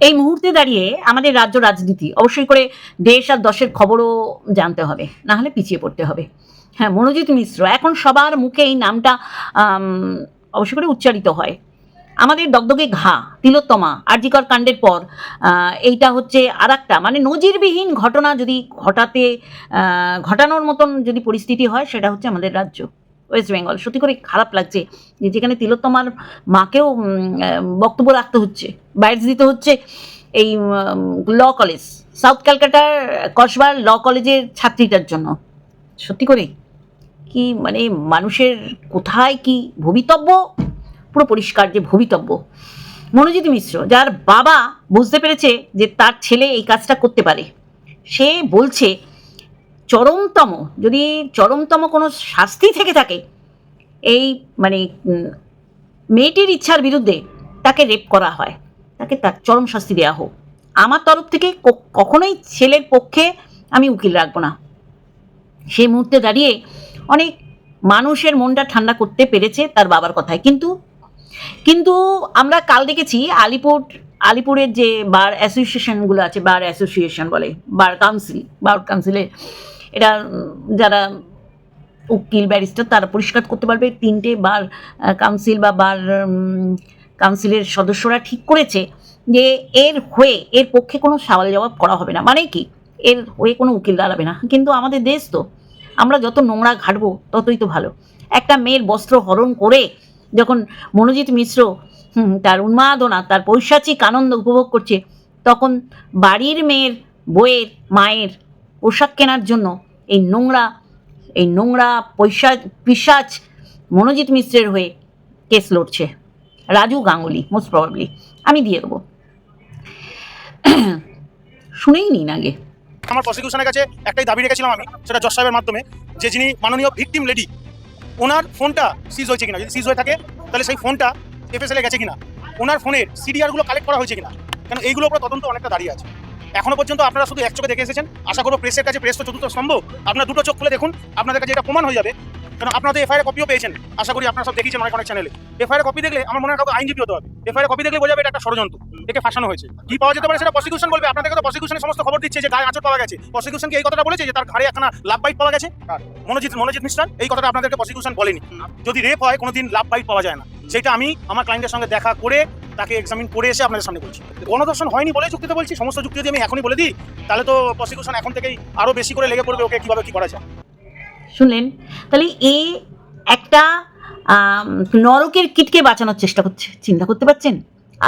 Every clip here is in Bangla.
এই মুহূর্তে দাঁড়িয়ে আমাদের রাজ্য রাজনীতি, অবশ্যই করে দেশ আর দশের খবরও জানতে হবে, না হলে পিছিয়ে পড়তে হবে। হ্যাঁ মনোজিৎ মিশ্র, এখন সবার মুখে এই নামটা অবশ্যই করে উচ্চারিত হয়। আমাদের দগদগে ঘা, তিলোত্তমা, আরজিকর কাণ্ডের পর এইটা হচ্ছে আর একটা মানে নজিরবিহীন ঘটনা যদি ঘটাতে ঘটানোর মতন যদি পরিস্থিতি হয়, সেটা হচ্ছে আমাদের রাজ্য। ওয়েস্ট বেঙ্গল সত্যি করে খারাপ লাগছে যে যেখানে তিলোত্তমার মাকেও বক্তব্য রাখতে হচ্ছে বাইরে দিতে হচ্ছে এই ল কলেজ সাউথ ক্যালকাটার কসবার ল কলেজের ছাত্রীটার জন্য। সত্যি করে? কি মানে মানুষের কোথায় কি ভবিতব্য? পুরো পরিষ্কার যে ভবিতব্য। মনোজিৎ মিশ্র, যার বাবা বুঝতে পেরেছে যে তার ছেলে এই কাজটা করতে পারে, সে বলছে চরমতম, যদি চরমতম কোনো শাস্তি থেকে থাকে, এই মানে মেয়েটির ইচ্ছার বিরুদ্ধে তাকে রেপ করা হয়, তাকে তার চরম শাস্তি দেওয়া হোক। আমার তরফ থেকে কখনোই ছেলের পক্ষে আমি উকিল রাখব না। সেই মুহূর্তে দাঁড়িয়ে অনেক মানুষের মনটা ঠান্ডা করতে পেরেছে তার বাবার কথায়। কিন্তু কিন্তু আমরা কাল দেখেছি আলিপুর, আলিপুরের যে বার অ্যাসোসিয়েশনগুলো আছে, বার অ্যাসোসিয়েশন বলে, বার কাউন্সিল, বার কাউন্সিলে এটা যারা উকিল, ব্যারিস্টার, তারা পরিষ্কার করতে পারবে। তিনটে বার কাউন্সিল বা বার কাউন্সিলের সদস্যরা ঠিক করেছে যে এর হয়ে, এর পক্ষে কোনো সওয়াল জবাব করা হবে না। মানে কি? এর হয়ে কোনো উকিল দাঁড়াবে না। কিন্তু আমাদের দেশ তো, আমরা যত নোংরা ঘাটবো, ততই তো ভালো। একটা মেয়ের বস্ত্র হরণ করে যখন মনোজিৎ মিশ্র তার উন্মাদনা, তার পৈশাচিক আনন্দ উপভোগ করছে, তখন বাড়ির মেয়ের বইয়ের মায়ের পোশাক কেনার জন্য এই নোংরা এই নোংরা পৈশা পিসাচ মনোজিৎ মিশ্রের হয়ে কেস লড়ছে। রাজু গাঙ্গুলি মোস্ট প্রবাবলি আমি দিয়ে দেবো। শুনেই নিন আগে। আমার প্রসিকিউশনের কাছে একটাই দাবি রেখেছিলাম আমি, সেটা জজ সাহেবের মাধ্যমে, যে যিনি মাননীয় ভিকটিম লেডি, ওনার ফোনটা সিজ হয়েছে কিনা, যদি সিজ হয়ে থাকে, তাহলে সেই ফোনটা এফএসএলে গেছে কিনা, ওনার ফোনের সিডিআরগুলো কালেক্ট করা হয়েছে কিনা, কেন এইগুলো উপরে তদন্ত অনেকটা দাঁড়িয়ে আছে। এখনও পর্যন্ত আপনারা শুধু এক চোখে দেখে এসেছেন। আশা করব প্রেসের কাছে প্রেস তো চতুর্থ স্তম্ভ। আপনার দুটো চোখ খুলে দেখুন, আপনাদের কাছে এটা প্রমাণ হয়ে যাবে। কারণ আপনারা তো এফআইআর কপিও পেয়েছেন। আশা করি আপনারা সব দেখিয়েছেন অনেক অনেক চ্যানেলে এফআইআর কপি দেখলে আমার মনে হয় কাউকে আইনজীবী হতে হবে। এফআইআর কপি দেখলে বোঝা যাবে এটা একটা ষড়যন্ত্র একে ফাঁসানো হয়েছে। কি পাওয়া যেতে পারে সেটা প্রসিকিউশন বলবে। আপনাদেরকে তো প্রসিকিউশনের সমস্ত খবর দিচ্ছে যে গায়ে আঁচড় পাওয়া গেছে। প্রসিকিউশন কি এই কথাটা বলেছে যে তার ঘাড়ে একখানা লাভ বাইট পাওয়া গেছে। মনোজিৎ মনোজিৎ মিশ্রান এই কথাটা আপনাদেরকে প্রসিকিউশন বলেনি। যদি রেপ হয় কোনোদিন লাভ বাইট পাওয়া যায় না। সেটা আমি আমার ক্লায়েন্টের সঙ্গে দেখা করে তাকে এক্সামিন করে এসে আপনাদের সামনে বলছি। গণধর্ষণ হয়নি বলে যুক্তিতে বলছি সমস্ত যুক্তি যদি আমি এখনই বলে দিই তাহলে তো প্রসিকিউশন এখন থেকেই আরও বেশি করে লেগে পড়বে ওকে কীভাবে কী করা যায়। শুনলেন? তাহলে এ একটা নরকের কিটকে বাঁচানোর চেষ্টা করছে। চিন্তা করতে পারছেন?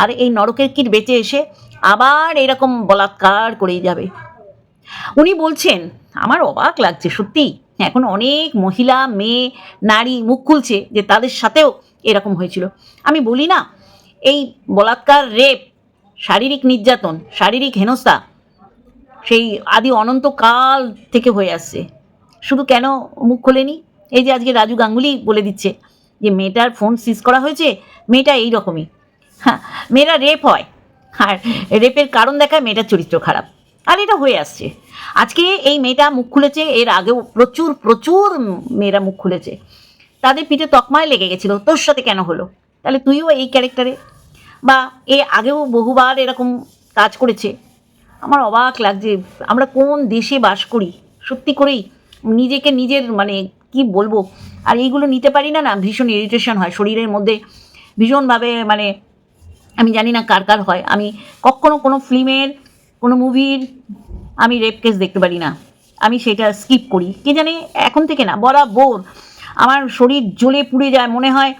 আর এই নরকের কিট বেঁচে এসে আবার এরকম বলাৎকার করেই যাবে। উনি বলছেন, আমার অবাক লাগছে, সত্যি। এখন অনেক মহিলা, মেয়ে, নারী মুখ খুলছে যে তাদের সাথেও এরকম হয়েছিল। আমি বলি না, এই বলাৎকার রেপ, শারীরিক নির্যাতন, শারীরিক হেনস্থা, সেই আদি অনন্তকাল থেকে হয়ে আসছে। শুধু কেন মুখ খোলেনি? এই যে আজকে রাজু গাঙ্গুলি বলে দিচ্ছে যে, মেয়েটার ফোন সিজ করা হয়েছে, মেয়েটা এই রকমই হ্যাঁ মেয়েরা রেপ হয়। আর রেপের কারণ দেখায় মেয়েটার চরিত্র খারাপ। আর এটা হয়ে আসছে। আজকে এই মেয়েটা মুখ খুলেছে, এর আগেও প্রচুর প্রচুর মেয়েরা মুখ খুলেছে। তাদের পিঠে তকমায় লেগে গেছিল, তোর সাথে কেন হলো? তাহলে তুইও এই ক্যারেক্টারে বা এ আগেও বহুবার এরকম কাজ করেছে। আমার অবাক লাগছে, আমরা কোন দেশে বাস করি? সত্যি করেই নিজেকে নিজের মানে কি বলব? আর এইগুলো নিতে পারি না না, ভীষণ ইরিটেশন হয়। শরীরের মধ্যে ভীষণভাবে মানে আমি জানি না কার কার হয়। আমি কখনো কোনো ফিল্মের, কোনো মুভির আমি রেপ কেস দেখতে পারি না। আমি সেটা স্কিপ করি। কে জানে এখন থেকে না, বরাবর আমার শরীর জ্বলে পুড়ে যায়, মনে হয়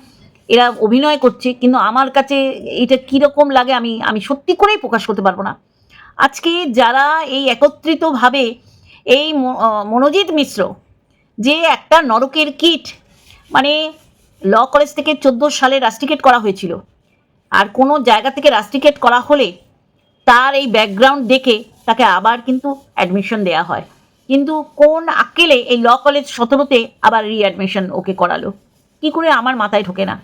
এরা অভিনয় করছে, কিন্তু আমার কাছে এটা কীরকম লাগে আমি আমি সত্যি করেই প্রকাশ করতে পারব না। আজকে যারা এই একত্রিতভাবে এই মনোজিৎ মিশ্র যে একটা নরকের কিট মানে ল কলেজ থেকে চোদ্দ সালে রাস্টিকেট করা হয়েছিল। আর কোনো জায়গা থেকে রাস্টিকেট করা হলে তার এই ব্যাকগ্রাউন্ড দেখে তাকে আবার কিন্তু অ্যাডমিশন দেওয়া হয়। কিন্তু কোন আক্কেলে এই ল কলেজ সতেরোতে আবার রিঅ্যাডমিশন ওকে করালো? কি করে আমার মাথায় ঢোকে না?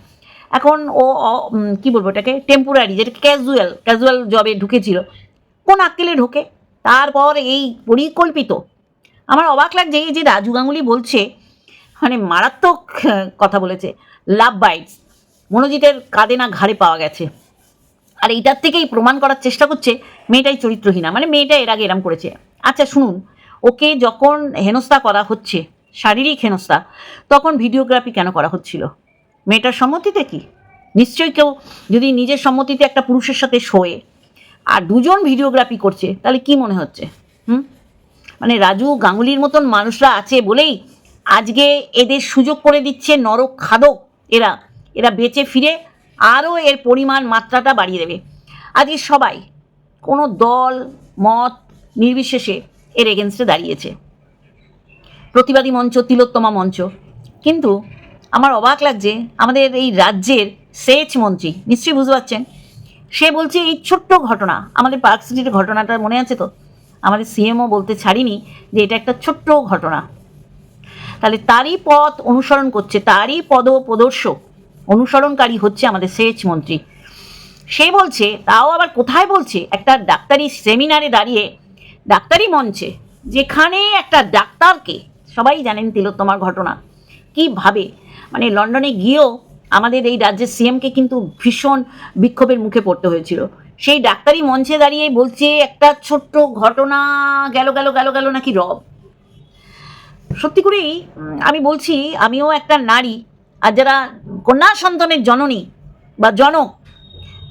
এখন ও কি বলব এটাকে? টেম্পোরারি যেটা ক্যাজুয়াল ক্যাজুয়াল জবে ঢুকেছিল। কোন আক্কেলে ঢোকে? তারপর এই পরিকল্পিত। আমার অবাক লাগছে এই যে রাজু গাঙ্গুলি বলছে মানে মারাত্মক কথা বলেছে লাভ বাইটস মনোজিতের কাঁদে না ঘাড়ে পাওয়া গেছে। আর এইটার থেকেই প্রমাণ করার চেষ্টা করছে মেয়েটাই চরিত্রহীনা মানে মেয়েটা এর আগে এরম করেছে। আচ্ছা শুনুন, ওকে যখন হেনস্থা করা হচ্ছে, শারীরিক হেনস্থা, তখন ভিডিওগ্রাফি কেন করা হচ্ছিল? মেয়েটার সম্মতিতে কি? নিশ্চয়ই কেউ যদি নিজের সম্মতিতে একটা পুরুষের সাথে শোয়ে আর দুজন ভিডিওগ্রাফি করছে, তাহলে কি মনে হচ্ছে? হুম? মানে রাজু গাঙ্গুলির মতন মানুষরা আছে বলেই আজকে এদের সুযোগ করে দিচ্ছে নরক খাদক। এরা এরা বেঁচে ফিরে আরও এর পরিমাণ মাত্রাটা বাড়িয়ে দেবে। আজকে সবাই কোনো দল, মত নির্বিশেষে এর এগেনস্টে দাঁড়িয়েছে। প্রতিবাদী মঞ্চ, তিলোত্তমা মঞ্চ। কিন্তু আমার অবাক লাগছে, আমাদের এই রাজ্যের সেচ মন্ত্রী, নিশ্চয়ই বুঝতে পারছেন সে বলছে, এই ছোট্ট ঘটনা, আমাদের পার্ক সিটির ঘটনাটা মনে আছে তো? আমাদের সিএমও বলতে ছাড়িনি যে এটা একটা ছোট্ট ঘটনা। তাহলে তারই পথ অনুসরণ করছে, তারই পদ প্রদর্শক, অনুসরণকারী হচ্ছে আমাদের সেচ মন্ত্রী। সে বলছে, তাও আবার কোথায় বলছে, একটা ডাক্তারি সেমিনারে দাঁড়িয়ে, ডাক্তারি মঞ্চে, যেখানে একটা ডাক্তারকে, সবাই জানেন তিলোত্তমার ঘটনা, কীভাবে? মানে লন্ডনে গিয়েও আমাদের এই রাজ্যের সিএমকে কিন্তু ভীষণ বিক্ষোভের মুখে পড়তে হয়েছিল। সেই ডাক্তারি মঞ্চে দাঁড়িয়ে বলছে, একটা ছোট্ট ঘটনা, গেল গেল গেল গেল নাকি রব? সত্যি করেই আমি বলছি, আমিও একটা নারী, আর যারা কন্যা সন্তানের জননী বা জনক,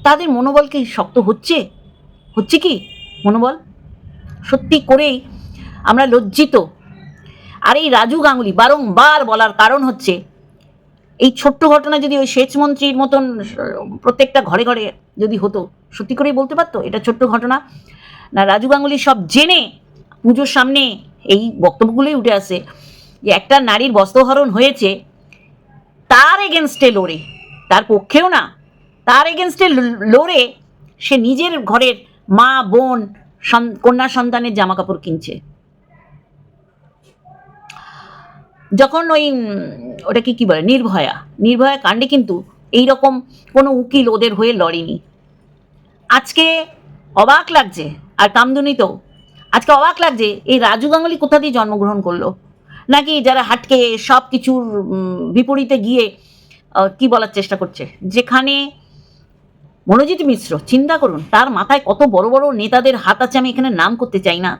তাদের মনোবল কি শক্ত হচ্ছে? হচ্ছে কি মনোবল? সত্যি করেই আমরা লজ্জিত। আর এই রাজু গাঙ্গুলি বারংবার বলার কারণ হচ্ছে এই ছোট্ট ঘটনা যদি ওই সেচ মন্ত্রীর মতন প্রত্যেকটা ঘরে ঘরে যদি হতো, সত্যি করেই বলতে পারতো? এটা ছোট্ট ঘটনা। না, রাজু গাঙ্গুলি সব জেনে পুজোর সামনে এই বক্তব্যগুলোই উঠে আসে যে একটা নারীর বস্ত্রহরণ হয়েছে, তার এগেনস্টে লড়ে। তার পক্ষেও না, তার এগেনস্টে লড়ে সে নিজের ঘরের মা, বোন কন্যা সন্তানের জামা কাপড় কিনছে। যখন ওই ওটাকে কি বলে, নির্ভয়া নির্ভয়া কাণ্ডে কিন্তু এই রকম কোনো উকিল ওদের হয়ে লড়েনি। আজকে অবাক লাগছে, আর কামদুনি তো, আজকে অবাক লাগছে, এই রাজু গাঙ্গুলি কোথা দিয়ে জন্মগ্রহণ করল? নাকি যারা হাটকে সব কিছুর বিপরীতে গিয়ে কি বলার চেষ্টা করছে? যেখানে মনোজিৎ মিশ্র, চিন্তা করুন, তার মাথায় কত বড় বড় নেতাদের হাত আছে আমি এখানে নাম করতে চাই না।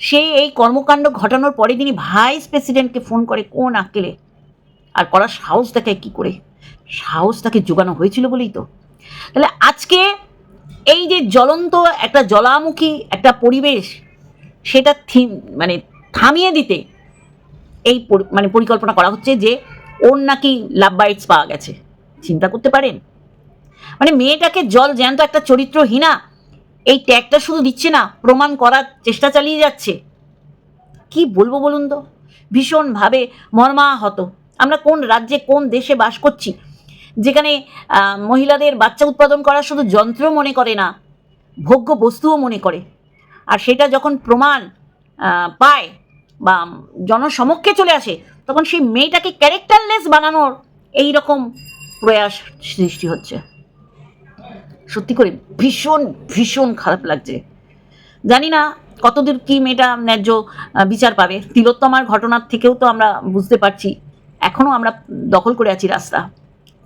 সে এই কর্মকাণ্ড ঘটানোর পরে তিনি ভাইস প্রেসিডেন্টকে ফোন করে, কোন আক্কেলে? আর করার সাহস দেখায় কি করে? সাহস তাকে জোগানো হয়েছিল বলেই তো। তাহলে আজকে এই যে জ্বলন্ত একটা জলামুখী একটা পরিবেশ, সেটা থিম মানে থামিয়ে দিতে এই মানে পরিকল্পনা করা হচ্ছে যে ওর নাকি লাভ বাইটস পাওয়া গেছে। চিন্তা করতে পারেন? মানে মেয়েটাকে জল জ্যান্ত একটা চরিত্রহীনা এই ট্যাগটা শুধু দিচ্ছে না, প্রমাণ করার চেষ্টা চালিয়ে যাচ্ছে। কি বলব বলুন তো? ভীষণভাবে মর্মাহত। আমরা কোন রাজ্যে, কোন দেশে বাস করছি? যেখানে মহিলাদের বাচ্চা উৎপাদন করা শুধু যন্ত্র মনে করে না, ভোগ্য বস্তুও মনে করে। আর সেটা যখন প্রমাণ পায় বা জনসমক্ষে চলে আসে, তখন সেই মেয়েটাকে ক্যারেক্টারলেস বানানোর এই রকম প্রয়াস সৃষ্টি হচ্ছে। সত্যি করে ভীষণ ভীষণ খারাপ লাগছে। জানি না কতদূর কি মেয়েটা ন্যায্য বিচার পাবে। তিলোত্তমার ঘটনার থেকেও তো আমরা বুঝতে পারছি এখনও আমরা দখল করে আছি রাস্তা।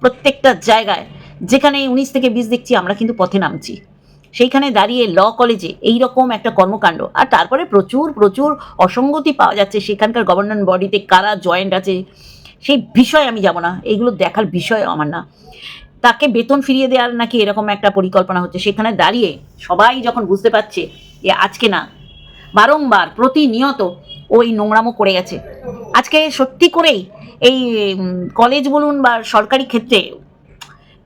প্রত্যেকটা জায়গায়, যেখানে উনিশ থেকে বিশ দেখছি, আমরা কিন্তু পথে নামছি। সেইখানে দাঁড়িয়ে ল কলেজে এই রকম একটা কর্মকাণ্ড, আর তারপরে প্রচুর প্রচুর অসঙ্গতি পাওয়া যাচ্ছে। সেখানকার গভর্নমেন্ট বডিতে কারা জয়েন্ট আছে, সেই বিষয় আমি যাব না। এইগুলো দেখার বিষয় আমার না। তাকে বেতন ফিরিয়ে দেওয়ার নাকি এরকম একটা পরিকল্পনা হচ্ছে। সেখানে দাঁড়িয়ে সবাই যখন বুঝতে পারছে যে আজকে না, বারংবার প্রতিনিয়ত ওই নোংরামো করে গেছে। আজকে সত্যি করেই এই কলেজ বলুন বা সরকারি ক্ষেত্রে,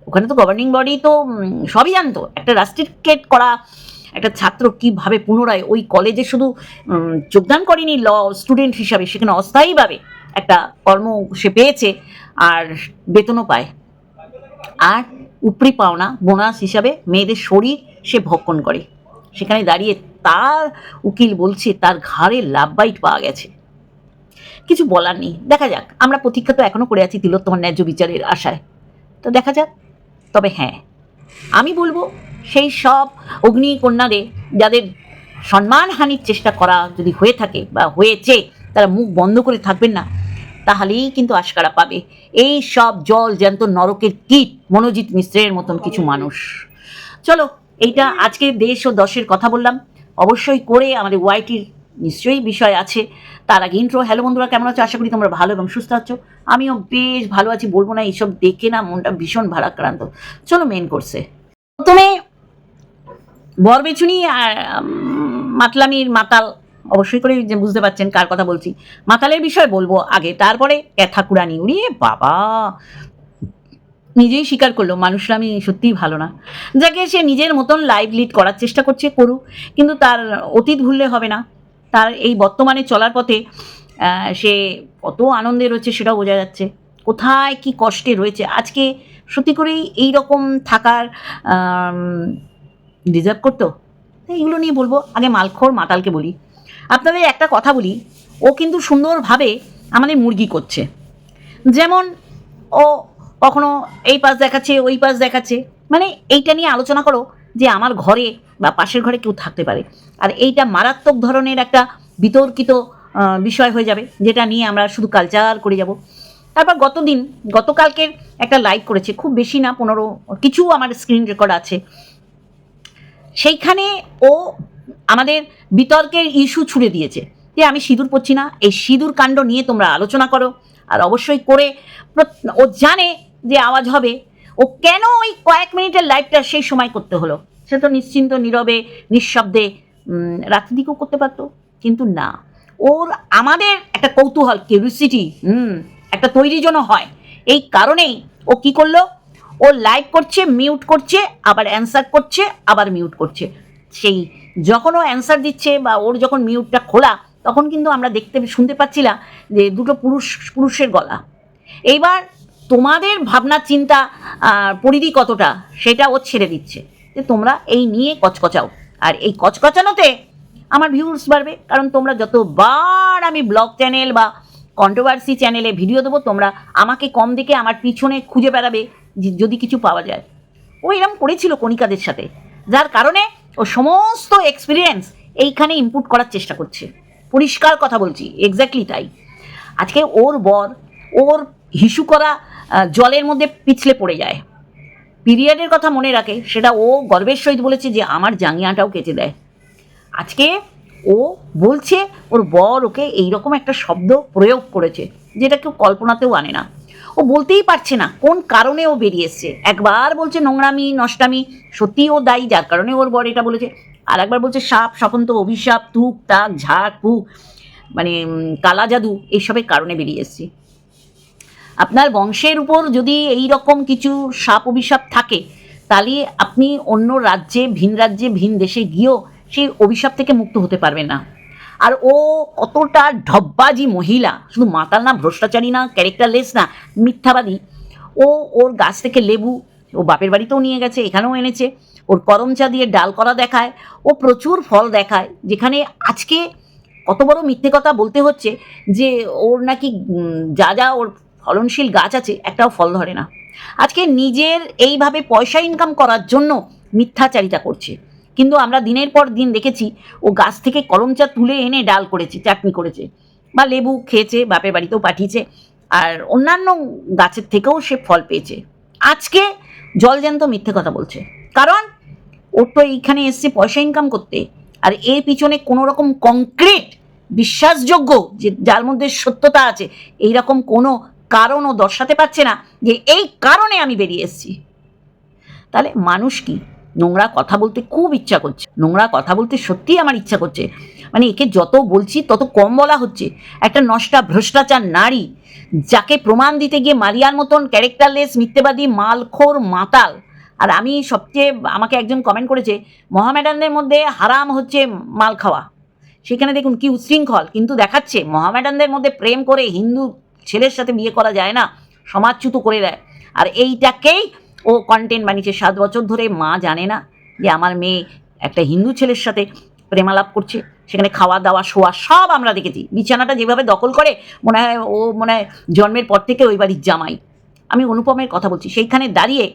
ওখানে তো গভর্নিং বডি তো সবই জানতো। একটা রাস্ট্রিকেট করা একটা ছাত্র কীভাবে পুনরায় ওই কলেজে শুধু যোগদান করেনি ল স্টুডেন্ট হিসাবে, সেখানে অস্থায়ীভাবে একটা কর্ম সে পেয়েছে আর বেতনও পায়। আর উপরি পাওনা বোনাস হিসাবে মেয়েদের শরীর সে ভক্ষণ করে। সেখানে দাঁড়িয়ে তার উকিল বলছে, তার ঘাড়ে লাভ বাইট পাওয়া গেছে। কিছু বলার নেই। দেখা যাক, আমরা প্রতীক্ষা তো এখনও করে আছি তিলোত্তমার ন্যায্য বিচারের আশায়। তো দেখা যাক, তবে হ্যাঁ আমি বলব সেই সব অগ্নিকন্যাদের যাদের সম্মানহানির চেষ্টা করা যদি হয়ে থাকে বা হয়েছে, তারা মুখ বন্ধ করে থাকবেন না। তাহলেই কিন্তু আশকারা পাবে। এই সব জল জ্যান্ত নরকের কীট মনোজিৎ মিশ্রের মতন কিছু মানুষ। চলো এইটা আজকে দেশ ও দশের কথা বললাম। অবশ্যই করে আমাদের ওয়াইটির নিশ্চয়ই বিষয় আছে। তার আগে ইন্ট্রো হ্যালো বন্ধুরা কেমন আছো? আশা করি তোমরা ভালো এবং সুস্থ আছো। আমিও বেশ ভালো আছি বলব না এইসব দেখে না মনটা ভীষণ ভারাক্রান্ত। চলো মেন করছে প্রথমে বরবেচুনি আর মাতলামির মাতাল অবশ্যই করে যে বুঝতে পারছেন কার কথা বলছি। মাতালের বিষয় বলব আগে, তারপরে ঠাকুরানি উড়িয়ে বাবা! নিজেই স্বীকার করল, মানুষরা আমি সত্যিই ভালো না। যাকে সে নিজের মতন লাইভ লিড করার চেষ্টা করছে, করুক। কিন্তু তার অতীত ভুললে হবে না। তার এই বর্তমানে চলার পথে সে কত আনন্দে রয়েছে সেটাও বোঝা যাচ্ছে। কোথায় কি কষ্টে রয়েছে। আজকে সত্যি করেই এই রকম থাকার ডিজার্ভ করতো। এইগুলো নিয়ে বলব। আগে মালখোর মাতালকে বলি। আপনাদের একটা কথা বলি, ও কিন্তু সুন্দরভাবে আমাদের মুরগি করছে। যেমন ও কখনো এই পাশ দেখাচ্ছে, ওই পাশ দেখাচ্ছে মানে এইটা নিয়ে আলোচনা করো যে আমার ঘরে বা পাশের ঘরে কেউ থাকতে পারে। আর এইটা মারাত্মক ধরনের একটা বিতর্কিত বিষয় হয়ে যাবে, যেটা নিয়ে আমরা শুধু কালচার করে যাব। তারপর গতদিন, গতকালকের একটা লাইভ করেছে, খুব বেশি না, পনেরো, কিছু আমার স্ক্রিন রেকর্ড আছে। সেইখানে ও আমাদের বিতর্কের ইস্যু ছুড়ে দিয়েছে। যে আমি সিঁদুর পড়ছি না, এই সিঁদুর কাণ্ড নিয়ে তোমরা আলোচনা করো। আর অবশ্যই করে ও জানে যে আওয়াজ হবে। ও কেন ওই কয়েক মিনিটের লাইভটা সেই সময় করতে হলো? সে তো নিশ্চিন্ত, নীরবে, নিঃশব্দে রাত্রি দিকেও করতে পারতো। কিন্তু না, ওর আমাদের একটা কৌতূহল কিউরিসিটি হুম, একটা তৈরি জন্য হয়। এই কারণেই ও কি করল? ও লাইভ করছে, মিউট করছে, আবার অ্যান্সার করছে, আবার মিউট করছে। সেই যখন ও অ্যান্সার দিচ্ছে বা ওর যখন মিউটটা খোলা, তখন কিন্তু আমরা দেখতে শুনতে পাচ্ছিলাম যে দুটো পুরুষ, পুরুষের গলা। এইবার তোমাদের ভাবনা, চিন্তা পরিধি কতটা সেটা ও ছেড়ে দিচ্ছে। যে তোমরা এই নিয়ে কচকচাও। আর এই কচকচানোতে আমার ভিউর্স বাড়বে। কারণ তোমরা যতবার আমি ব্লগ চ্যানেল বা কন্ট্রোভার্সি চ্যানেলে ভিডিও দেবো, তোমরা আমাকে কম দেখে আমার পিছনে খুঁজে বেড়াবে যদি কিছু পাওয়া যায়। ও এরম করেছিল কণিকাদের সাথে। যার কারণে ও সমস্ত এক্সপিরিয়েন্স এইখানে ইনপুট করার চেষ্টা করছে। পরিষ্কার কথা বলছি এক্স্যাক্টলি তাই। আজকে ওর বর, ওর হিসু করা জলের মধ্যে পিছলে পড়ে যায়। পিরিয়ডের কথা মনে রাখে, সেটা ও গর্বের সহিত বলেছে যে আমার জাঙ্গিয়াটাও কেটে দেয়। আজকে ও বলছে, ওর বর ওকে এইরকম একটা শব্দ প্রয়োগ করেছে, যেটা কেউ কল্পনাতেও আনে না। ও বলতেই পারছে না কোন কারণে ও বেরিয়ে এসছে একবার বলছে নোংরামি, নষ্টামি সত্যি ও দায়ী, যার কারণে ওর বর এটা বলেছে। আর একবার বলছে সাপ স্বপন্ত অভিশাপ তুক তাক, ঝাড়, ফুক মানে কালা জাদু, এইসবের কারণে বেরিয়ে এসছি আপনার বংশের উপর যদি এই রকম কিছু সাপ, অভিশাপ থাকে, তাহলে আপনি অন্য রাজ্যে, ভিন রাজ্যে, ভিন দেশে গিয়েও সেই অভিশাপ থেকে মুক্ত হতে পারবেন না। আর ও কতটা ঢব্বাজি মহিলা, শুধু মাতাল না, ভ্রষ্টাচারী না, ক্যারেক্টারলেস না, মিথ্যাবাদী। ও ওর গাছ থেকে লেবু, ও বাপের বাড়িতেও নিয়ে গেছে, এখানেও এনেছে। ওর করমচা দিয়ে ডাল করা দেখায়, ও প্রচুর ফল দেখায়, যেখানে আজকে কত বড় মিথ্যে কথা বলতে হচ্ছে যে ওর নাকি যা যা ওর ফলনশীল গাছ আছে, একটাও ফল ধরে না। আজকে নিজের এইভাবে পয়সা ইনকাম করার জন্য মিথ্যাচারিতা করছে। কিন্তু আমরা দিনের পর দিন দেখেছি, ও গাছ থেকে করমচা তুলে এনে ডাল করেছে, চাটনি করেছে বা লেবু খেয়েছে, বাপের বাড়িতেও পাঠিয়েছে আর অন্যান্য গাছের থেকেও সে ফল পেয়েছে। আজকে জলজ্যান্ত মিথ্যে কথা বলছে। কারণ ওর তো এইখানে এসছে পয়সা ইনকাম করতে আর এর পিছনে কোনো রকম কংক্রিট বিশ্বাসযোগ্য যে যার মধ্যে সত্যতা আছে এই রকম কোনো কারণ ও দর্শাতে পারছে না যে এই কারণে আমি বেরিয়ে এসেছি। তাহলে মানুষ কি নোংরা কথা বলতে খুব ইচ্ছা করছে। নোংরা কথা বলতে সত্যিই আমার ইচ্ছা করছে। মানে একে যত বলছি, তত কম বলা হচ্ছে। একটা নষ্টা, ভ্রষ্টাচার নারী যাকে প্রমাণ দিতে গিয়ে মারিয়ার মতন ক্যারেক্টারলেস, মিথ্যেবাদী, মালখোর মাতাল। আর আমি সবচেয়ে আমাকে একজন কমেন্ট করেছে, মহামেডানদের মধ্যে হারাম হচ্ছে মাল খাওয়া। সেখানে দেখুন কি উচ্ছৃঙ্খল, কিন্তু দেখাচ্ছে মহামেডানদের মধ্যে প্রেম করে হিন্দু ছেলের সাথে বিয়ে করা যায় না, সমাজচ্যুত করে দেয়। আর এইটাকেই ও কন্টেন্ট বানিয়েছে সাত বছর ধরে মা জানে না যে আমার মেয়ে একটা হিন্দু ছেলের সাথে প্রেমালাপ করছে। সেখানে খাওয়া দাওয়া, শোয়া সব আমরা দেখেছি। বিছানাটা যেভাবে দখল করে, মনে হয় ও মনে হয় জন্মের পর থেকে ওই বাড়ির জামাই। আমি অনুপমের কথা বলছি। সেইখানে দাঁড়িয়ে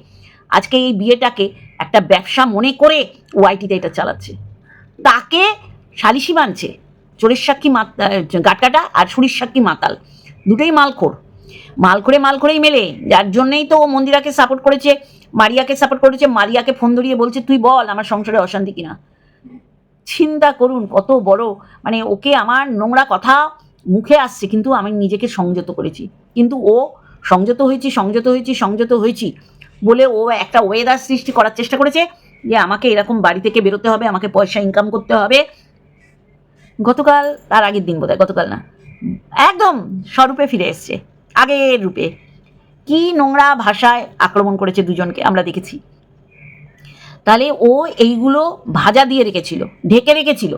আজকে এই বিয়েটাকে একটা ব্যবসা মনে করে ওয়াইটিতে এটা চালাচ্ছে। তাকে সালিশি মানছে। চোরের সাক্ষী মাত গাটকাটা আর সুরির সাক্ষী মাতাল। দুটোই মালখোর। মাল করে মাল করেই মেলে। যার জন্যই তো ও মন্দিরাকে সাপোর্ট করেছে, মারিয়াকে সাপোর্ট করেছে, মারিয়াকে ফোন ধরিয়ে বলছে, তুই বল, আমার সংসারে অশান্তি কিনা? চিন্তা করুন, কত বড়। মানে ওকে আমার নোংরা কথা মুখে আসছে, কিন্তু আমি নিজেকে সংযত করেছি। কিন্তু ও সংযত হয়েছি সংযত হয়েছি সংযত হয়েছি বলে ও একটা ওয়েদার সৃষ্টি করার চেষ্টা করেছে যে আমাকে এরকম বাড়ি থেকে বেরোতে হবে, আমাকে পয়সা ইনকাম করতে হবে। গতকাল, তার আগের দিন বোধহয়, গতকাল না, একদম স্বরূপে ফিরে এসছে। আগের রূপে। কি নোংরা ভাষায় আক্রমণ করেছে দুজনকে আমরা দেখেছি। তাহলে ও এইগুলো ভাজা দিয়ে রেখেছিল, ঢেকে রেখেছিল।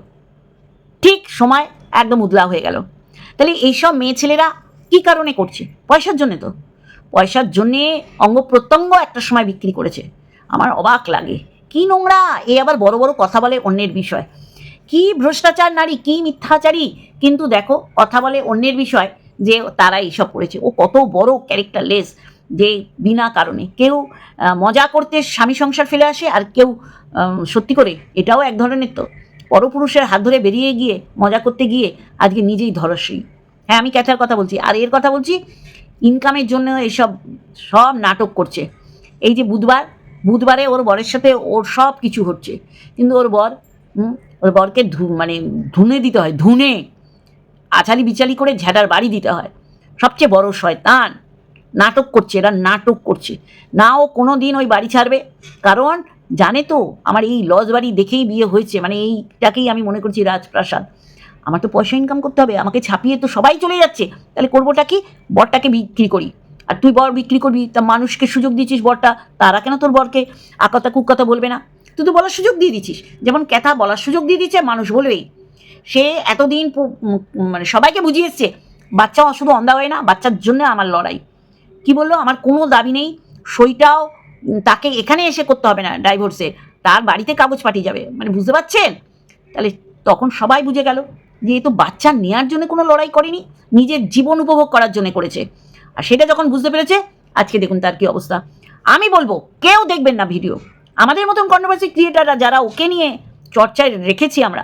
ঠিক সময় একদম উদলা হয়ে গেল। তাহলে এইসব মেয়ে ছেলেরা কি কারণে করছে? পয়সার জন্যে তো। পয়সার জন্যে অঙ্গ প্রত্যঙ্গ একটা সময় বিক্রি করেছে। আমার অবাক লাগে। কি নোংরা, এ আবার বড় বড় কথা বলে অন্যের বিষয়। কি ভ্রষ্টাচার নারী, কি মিথ্যাচারী। কিন্তু দেখো, কথা বলে অন্যের বিষয়। যে তারা এইসব করেছে। ও কত বড় ক্যারেক্টারলেস যে বিনা কারণে। কেউ মজা করতে স্বামী সংসার ফেলে আসে আর কেউ সত্যি করে এটাও এক ধরনের তো। পরপুরুষের হাত ধরে বেরিয়ে গিয়ে, মজা করতে গিয়ে আজকে নিজেই ধরস্বী হ্যাঁ আমি ক্যাথার কথা বলছি। আর এর কথা বলছি ইনকামের জন্য এসব সব নাটক করছে। এই যে বুধবার, বুধবারে ওর বরের সাথে ওর সব কিছু হচ্ছে। কিন্তু ওর বর ওর বরকে ধু মানে ধুনে দিতে হয়, ধুনে। আছালি বিচালি করে ঝ্যাটার বাড়ি দিতে হয়। সবচেয়ে বড় শয়তান। নাটক করছে, এরা নাটক করছে। না ও কোনো দিন ওই বাড়ি ছাড়বে। কারণ জানে তো, আমার এই লজ বাড়ি দেখেই বিয়ে হয়েছে। মানে এইটাকেই আমি মনে করছি রাজপ্রাসাদ। আমার তো পয়সা ইনকাম করতে হবে, আমাকে ছাপিয়ে তো সবাই চলে যাচ্ছে। তাহলে করবোটা কি? বরটাকে বিক্রি করি। আর তুই বর বিক্রি করবি, তা মানুষকে সুযোগ দিচ্ছিস বরটা, তারা কেন তোর বরকে আকতা কুকথা বলবে না? তুই তো বলার সুযোগ দিয়ে দিচ্ছিস। যেমন ক্যাথা বলার সুযোগ দিয়ে দিচ্ছে মানুষ বলবেই। সে এতদিন মানে সবাইকে বুঝিয়ে বাচ্চা শুধু অন্ধা হয় না, বাচ্চার জন্য আমার লড়াই। কি বলল? আমার কোনো দাবি নেই, সইটাও তাকে এখানে এসে করতে হবে না ডাইভোর্সে তার বাড়িতে কাগজ পাঠিয়ে যাবে। মানে বুঝতে পারছেন? তাহলে তখন সবাই বুঝে গেল যে এ তো বাচ্চা নেওয়ার জন্য কোনো লড়াই করেনি, নিজের জীবন উপভোগ করার জন্য করেছে। আর সেটা যখন বুঝতে পেরেছে, আজকে দেখুন তার কি অবস্থা। আমি বলব, কেউ দেখবেন না ভিডিও। আমাদের মতন কন্ট্রোভার্সি ক্রিয়েটাররা যারা ওকে নিয়ে চর্চায় রেখেছি আমরা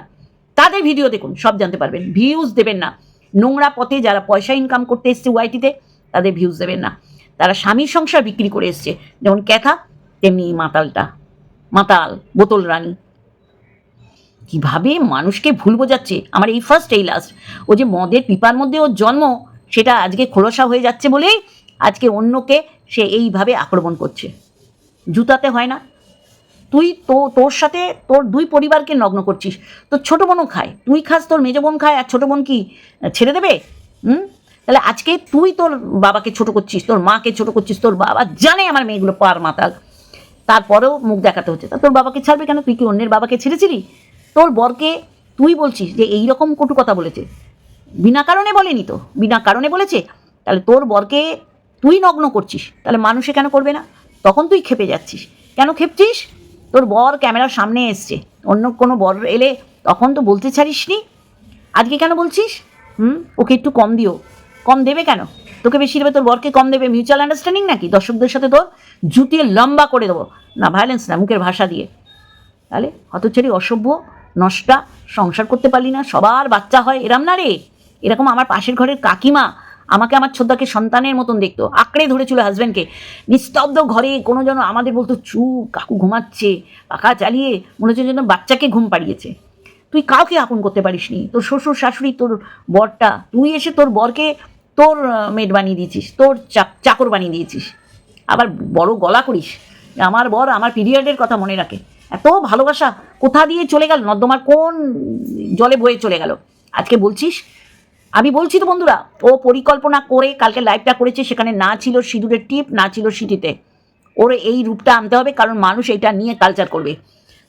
তাদের ভিডিও দেখুন, সব জানতে পারবেন। ভিউজ দেবেন না। নোংরা পথে যারা পয়সা ইনকাম করতে এসছে ওয়াইটিতে তাদের ভিউজ দেবেন না। তারা স্বামীর সংসার বিক্রি করে এসছে। যেমন ক্যাথা, তেমনি মাতালটা। মাতাল, বোতল রানী। কীভাবে মানুষকে ভুল বোঝাচ্ছে? আমার এই ফার্স্ট এই লাস্ট ও যে মদের পিপার মধ্যে ওর জন্ম, সেটা আজকে খোলসা হয়ে যাচ্ছে বলেই আজকে অন্যকে সে এইভাবে আক্রমণ করছে। জুতাতে হয় না। তুই তো, তোর সাথে তোর দুই পরিবারকে নগ্ন করছিস। তোর ছোটো বোনও খায়, তুই খাস তোর মেজো বোন খায় আর ছোটো বোন কি, ছেড়ে দেবে? হুম? তাহলে আজকে তুই তোর বাবাকে ছোট করছিস, তোর মাকে ছোট করছিস, তোর বাবা জানে আমার মেয়েগুলো পার মাতাল। তারপরেও মুখ দেখাতে হচ্ছে। তা তোর বাবাকে ছাড়বে কেন? তুই কি অন্যের বাবাকে ছেড়েছিলি? তোর বরকে তুই বলছিস যে এই রকম কটু কথা বলেছে। বিনা কারণে বলেনি তো, বিনা কারণে বলেছে। তাহলে তোর বরকে তুই নগ্ন করছিস, তাহলে মানুষে কেন করবে না? তখন তুই খেপে যাচ্ছিস। কেন খেপছিস? তোর বর ক্যামেরার সামনে এসছে। অন্য কোনো বর এলে তখন তো বলতে ছাড়িসনি। আজকে কেন বলছিস? হুম? ওকে একটু কম দিও। কম দেবে কেন? তোকে বেশি দেবে, তোর বরকে কম দেবে। মিউচুয়াল আন্ডারস্ট্যান্ডিং নাকি? দর্শকদের সাথে তোর জুতিয়ে লম্বা করে দেবো। না ভায়োলেন্স না, মুখের ভাষা দিয়ে। তাহলে হতচারি অসভ্য, নষ্টা, সংসার করতে পারলি না, সবার বাচ্চা হয়। এরম না রে। এরকম আমার পাশের ঘরের কাকিমা আমাকে আমার ছোদ্দাকে সন্তানের মতন দেখতো, আঁকড়ে ধরেছিল হাজব্যান্ডকে নিস্তব্ধ ঘরে কোনো যেন আমাদের বলতো, চুপ, কাকু ঘুমাচ্ছে, পাখা চালিয়ে। মনে হচ্ছে যেন বাচ্চাকে ঘুম পাড়িয়েছে। তুই কাউকে আপন করতে পারিস নি? তোর শ্বশুর, শাশুড়ি, তোর বরটা, তুই এসে তোর বরকে তোর মেড বানিয়ে দিয়েছিস, তোর চাকর বানিয়ে দিয়েছিস। আবার বড় গলা করিস, আমার বর আমার পিরিয়ডের কথা মনে রাখে। এত ভালোবাসা, কোথা দিয়ে চলে গেল? নর্দমার কোন জলে বয়ে চলে গেল? আজকে বলছিস আমি বলছি তো বন্ধুরা, ও পরিকল্পনা করে কালকে লাইভটা করেছে, সেখানে না ছিল সিঁদুরের টিপ, না ছিল সিটিতে ওর এই রূপটা আনতে হবে, কারণ মানুষ এইটা নিয়ে কালচার করবে।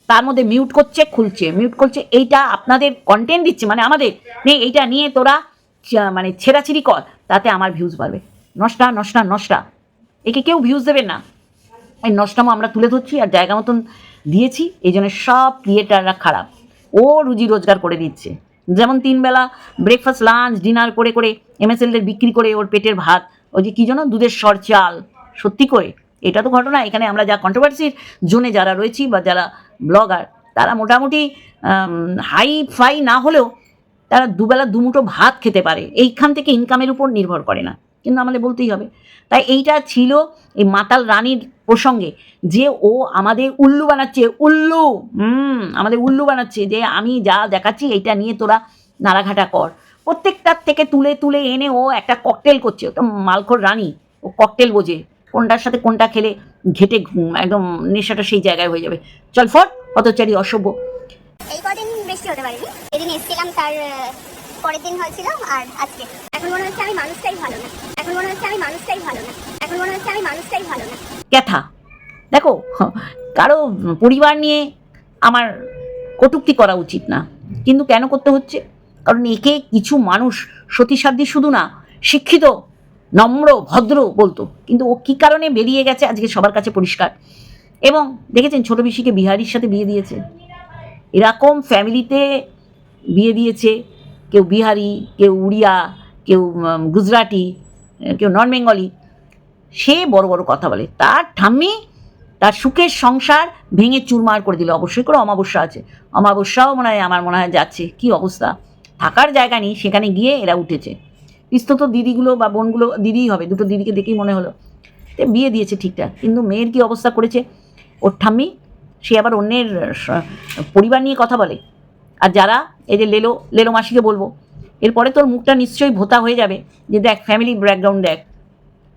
তার মধ্যে মিউট করছে, খুলছে। মিউট করছে, এইটা আপনাদের কন্টেন্ট দিচ্ছে মানে আমাদের। নেই এইটা নিয়ে তোরা মানে ছেঁড়াছিড়ি কর, তাতে আমার ভিউজ বাড়বে। নষ্টা নষ্টা নষ্টা। একে কেউ ভিউজ দেবে না। এই নষ্টামো আমরা তুলে ধরছি আর জায়গা মতন দিয়েছি, এই জন্য সব ক্রিয়েটাররা খারাপ। ও রুজি রোজগার করে দিচ্ছে। যেমন তিনবেলা ব্রেকফাস্ট লাঞ্চ ডিনার করে করে এমএসএলদের বিক্রি করে ওর পেটের ভাত। ওই যে কী যেন দুধের সর চাল। সত্যি করে? এটা তো ঘটনা। এখানে আমরা যা কন্ট্রোভার্সির জোনে যারা রয়েছি বা যারা ব্লগার তারা মোটামুটি হাই ফাই না হলেও তারা দুবেলা দুমুটো ভাত খেতে পারে। এইখান থেকে ইনকামের উপর নির্ভর করে না। কিন্তু আমাদের বলতেই হবে। তাই এইটা ছিল এই মাতাল রানীর প্রসঙ্গে যে ও আমাদের উল্লু বানাচ্ছে, উল্লু, হুম, আমাদের উল্লু বানাচ্ছে যে আমি যা দেখাচ্ছি এইটা নিয়ে তোরা নাড়াঘাটা কর। প্রত্যেকটার থেকে তুলে তুলে এনে ও একটা ককটেল করছে তো মালখোর রানী, ও ককটেল বোঝে। কোনটার সাথে কোনটা খেলে ঘেটে একদম নেশাটা সেই জায়গায় হয়ে যাবে। চল ফট, পথচারী অসভ্য। এই কদিন বৃষ্টি হতে পারেনি। যেদিন এসেছিলাম তার পরের দিন হয়েছিল আর আজকে। এখন মনে হচ্ছে আমি মানুষটাই ভালো না। এখন মনে হচ্ছে আমি মানুষটাই ভালো না। এখন মনে হচ্ছে আমি মানুষটাই ভালো না। ক্যাথা, দেখো, কারও পরিবার নিয়ে আমার কটূক্তি করা উচিত না। কিন্তু কেন করতে হচ্ছে? কারণ একে কিছু মানুষ সতীসাধ্যী শুধু না, শিক্ষিত, নম্র, ভদ্র বলতো। কিন্তু ও কী কারণে বেরিয়ে গেছে আজকে সবার কাছে পরিষ্কার? এবং দেখেছেন ছোট পিসিকে বিহারির সাথে বিয়ে দিয়েছে। এরকম ফ্যামিলিতে বিয়ে দিয়েছে। কেউ বিহারি, কেউ উড়িয়া কেউ গুজরাটি, কেউ নন বেঙ্গলি, সে বড় বড় কথা বলে। তার ঠাম্মি তার সুখের সংসার ভেঙে চুরমার করে দিল। অবশ্যই করে অমাবস্যা আছে। অমাবস্যাও মনে হয় আমার মনে হয় যাচ্ছে। কি অবস্থা? থাকার জায়গা নেই। সেখানে গিয়ে এরা উঠেছে। পিস্তো দিদিগুলো বা বোনগুলো, দিদিই হবে। দুটো দিদিকে দেখেই মনে হলো। তো বিয়ে দিয়েছে ঠিকঠাক। কিন্তু মেয়ের কি অবস্থা করেছে? ওর ঠাম্মি, সে আবার অন্যের পরিবার নিয়ে কথা বলে। আর যারা, এই যে লেলো লেলো মাসিকে বলব এরপরে তোর মুখটা নিশ্চয়ই ভোতা হয়ে যাবে যে দেখ ফ্যামিলি ব্যাকগ্রাউন্ড দেখ।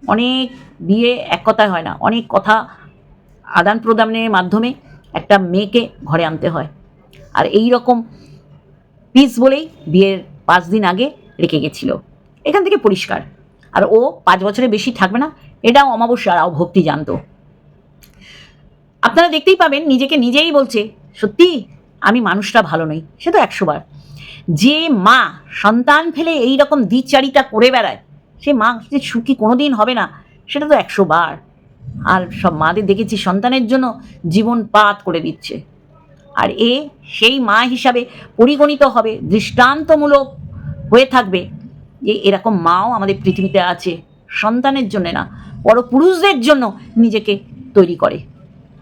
অনেক বিয়ে এক কথায় হয় না। অনেক কথা আদান প্রদানের মাধ্যমে একটা মেয়েকে ঘরে আনতে হয়। আর এই রকম পিস বলেই বিয়ের পাঁচ দিন আগে রেখে গেছিল। এখান থেকে পরিষ্কার। আর ও পাঁচ বছরের বেশি থাকবে না, এটাও অমাবস্যা আর ভক্তি জানতো। আপনারা দেখতেই পাবেন, নিজেকে নিজেই বলছে, সত্যি, আমি মানুষটা ভালো নই। সে তো একশো বার। যে মা সন্তান ফেলে এই রকম দ্বিচারিতা করে বেড়ায়, সে মা যে সুখী কোনোদিন হবে না, সেটা তো একশো বার। আর সব মাদের দেখেছি সন্তানের জন্য জীবন পাত করে দিচ্ছে। আর এ সেই মা হিসাবে পরিগণিত হবে, দৃষ্টান্তমূলক হয়ে থাকবে যে এরকম মাও আমাদের পৃথিবীতে আছে, সন্তানের জন্য না বড় পুরুষদের জন্য নিজেকে তৈরি করে।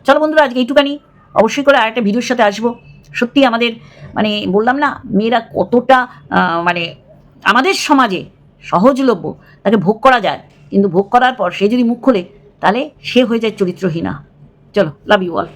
চলো বন্ধুরা, আজকে এইটুকানি। অবশ্যই করে আরেকটা ভিডিওর সাথে আসব। সত্যি আমাদের মানে বললাম না, মেয়েরা কতটা মানে আমাদের সমাজে সহজলভ্য, তাকে ভোগ করা যায়। কিন্তু ভোগ করার পর সে যদি মুখ খোলে, তাহলে সে হয়ে যায় চরিত্রহীনা। চলো লাভ ইউ অল